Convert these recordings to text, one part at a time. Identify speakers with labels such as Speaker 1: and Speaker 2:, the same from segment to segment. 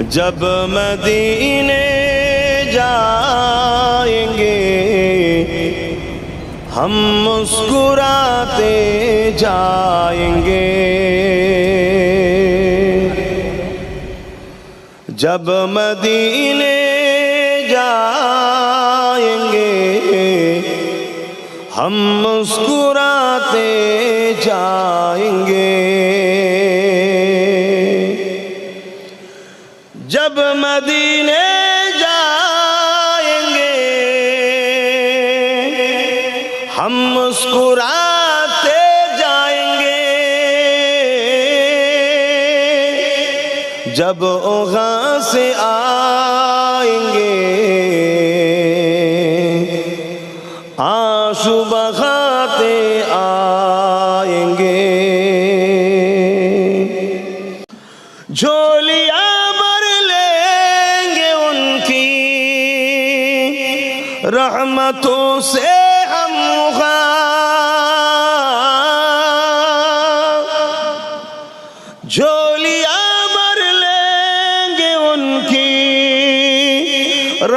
Speaker 1: جب مدینے جائیں گے، ہم مسکراتے جائیں گے۔ جب مدینے جائیں گے، ہم مسکراتے جائیں گے۔ جب اوغاں سے آئیں گے آنسو بہاتے آئیں گے جھولیاں بھر لیں گے ان کی رحمتوں سے ہم خواہ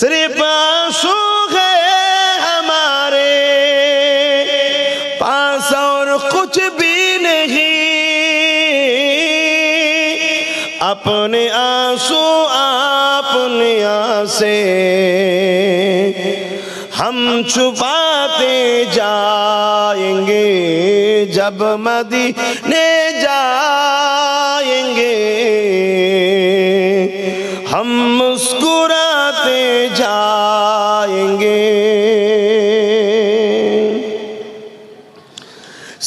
Speaker 1: صرف آنسو ہے ہمارے پاس اور کچھ بھی نہیں۔ اپنے آنسو اپنے آسے ہم چھپاتے جائیں گے۔ جب مدینے جائیں گے، ہم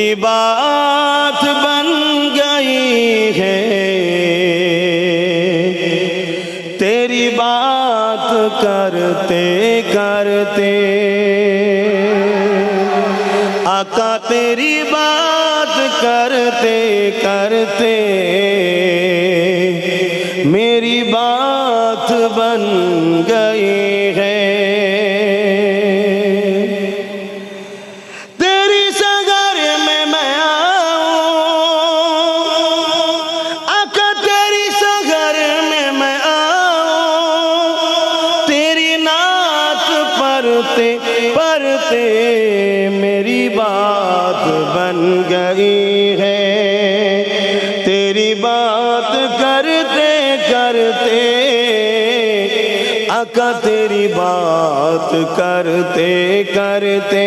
Speaker 1: میری بات بن گئی ہے۔ تیری بات کرتے کرتے آقا تیری بات کرتے کرتے میری بات بن گئی سے میری بات بن گئی ہے۔ تیری بات کرتے کرتے آقا تیری بات کرتے کرتے۔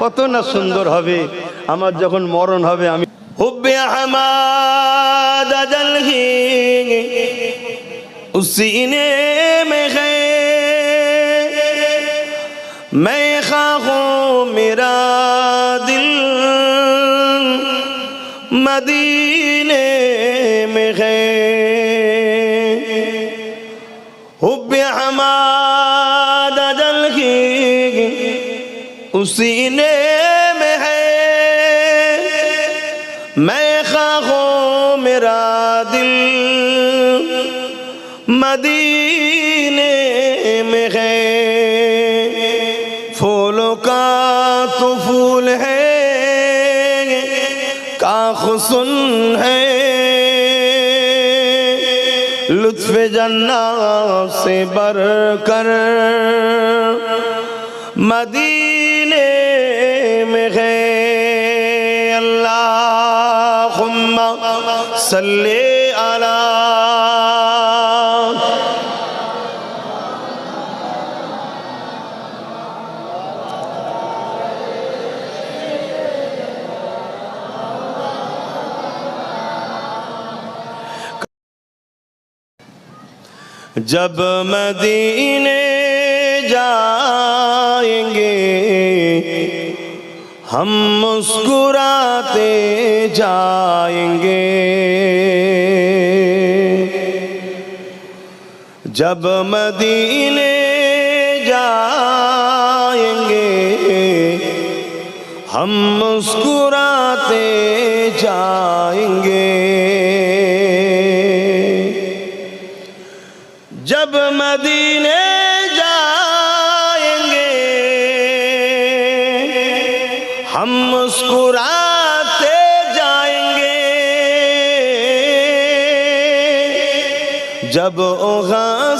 Speaker 1: কত না সুন্দর হবে আমার যখন মরণ হবে আমি حب حماد ہی۔ اس سینے میں ہے میں خواہوں میرا دل۔ مدینے میں ہے حب حماد دلگی اس سینے میں خواہوں میرا دل مدینے میں ہے۔ پھولوں کا تو پھول ہے، کا حسن ہے۔ لطف جنات سے بر کر مدینے میں ہے۔ اللہم صلی علی جب مدینے جائیں گے ہم مسکراتے جائیں گے۔ جب مدینے جائیں گے، ہم مسکراتے جائیں گے۔ جب مدینے جائیں گے، ہم مسکراتے جائیں گے۔ جب اوغاں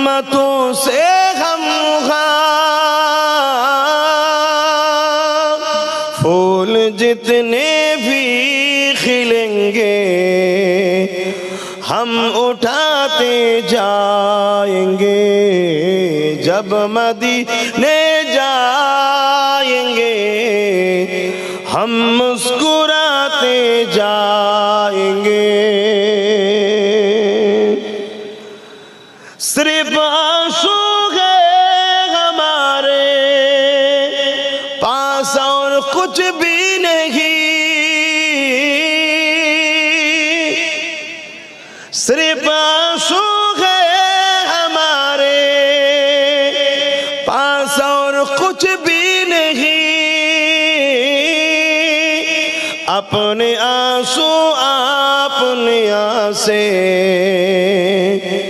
Speaker 1: رحمتوں سے ہم پھول جتنے بھی کھلیں گے، ہم اٹھاتے جائیں گے۔ جب مدینے جائیں گے، ہم صرف آنسو ہے ہمارے پاس اور کچھ بھی نہیں۔ صرف آنسو ہے ہمارے پاس اور کچھ بھی نہیں۔ اپنے آنسو اپنے آسے ہم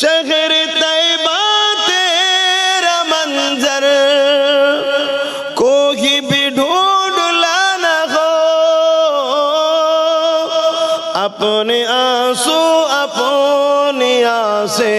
Speaker 1: শহর তৈবাতে মঞ্জর কোহি বি ঢুঁড়লা না হো আপনে আঁসু আপনে আসে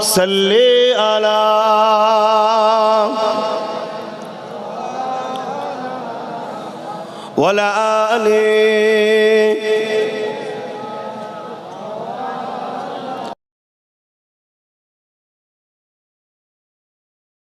Speaker 1: صل على ولا آل